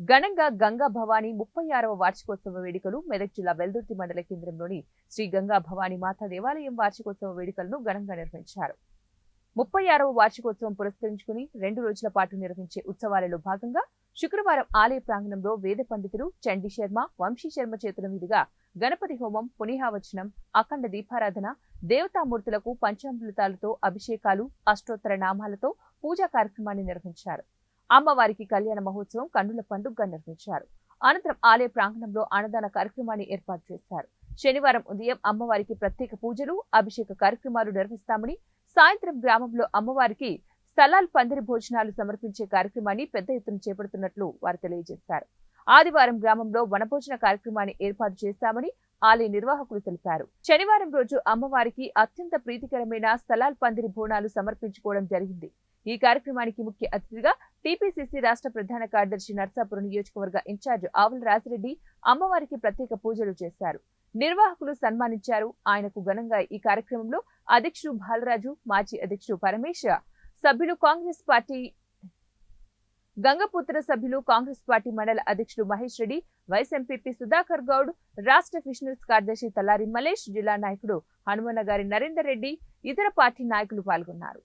ఘనంగా గంగా భవానీ ముప్పై ఆరవ వార్షికోత్సవ వేడుకలు మెదక్ జిల్లా వెల్దుర్తి మండల కేంద్రంలోని శ్రీ గంగా భవానీ మాతా దేవాలయం వార్షికోత్సవ వేడుకలను ఘనంగా నిర్వహించారు. ముప్పై ఆరవ వార్షికోత్సవం పురస్కరించుకుని రెండు రోజుల పాటు నిర్వహించే ఉత్సవాలలో భాగంగా శుక్రవారం ఆలయ ప్రాంగణంలో వేద పండితులు చండీ శర్మ వంశీ శర్మ చేతుల మీదుగా గణపతి హోమం పునీహావచనం అఖండ దీపారాధన దేవతామూర్తులకు పంచామృతాలతో అభిషేకాలు అష్టోత్తర నామాలతో పూజా కార్యక్రమాన్ని నిర్వహించారు. అమ్మవారికి కళ్యాణ మహోత్సవం కన్నుల పండుగగా నిర్వహించారు. అనంతరం ఆలయ ప్రాంగణంలో అన్నదాన కార్యక్రమాన్ని ఏర్పాటు చేశారు. శనివారం ఉదయం అమ్మవారికి ప్రత్యేక పూజలు అభిషేక కార్యక్రమాలు నిర్వహిస్తామని సాయంత్రం గ్రామంలో అమ్మవారికి స్థలాల్ పందిరి భోజనాలు సమర్పించే కార్యక్రమాన్ని పెద్ద ఎత్తున చేపడుతున్నట్లు వారు తెలియజేశారు. ఆదివారం గ్రామంలో వనభోజన కార్యక్రమాన్ని ఏర్పాటు చేస్తామని ఆలయ నిర్వాహకులు తెలిపారు. శనివారం రోజు అమ్మవారికి అత్యంత ప్రీతికరమైన స్థలాల్ పందిరి బోనాలు సమర్పించుకోవడం జరిగింది. ఈ కార్యక్రమానికి ముఖ్య అతిథిగా టీపీసీసీ రాష్ట్ర ప్రధాన కార్యదర్శి నర్సాపురం నియోజకవర్గ ఇన్ఛార్జ్ ఆవుల రాజిరెడ్డి అమ్మవారికి ప్రత్యేక పూజలు చేశారు. నిర్వాహకులు సన్మానించారు. ఆయనకు ఘనంగా ఈ కార్యక్రమంలో అధ్యక్షుడు బాలరాజు మాజీ అధ్యక్షుడు పరమేశ్ సభ్యులు కాంగ్రెస్ పార్టీ గంగపుత్ర సభ్యులు కాంగ్రెస్ పార్టీ మండల అధ్యక్షుడు మహేష్ రెడ్డి వైస్ ఎంపీపీ సుధాకర్ గౌడ్ రాష్ట్ర ఫిషనరీస్ కార్యదర్శి తలారి మలేష్ జిల్లా నాయకుడు హనుమన్న గారి నరేందర్ రెడ్డి ఇతర పార్టీ నాయకులు పాల్గొన్నారు.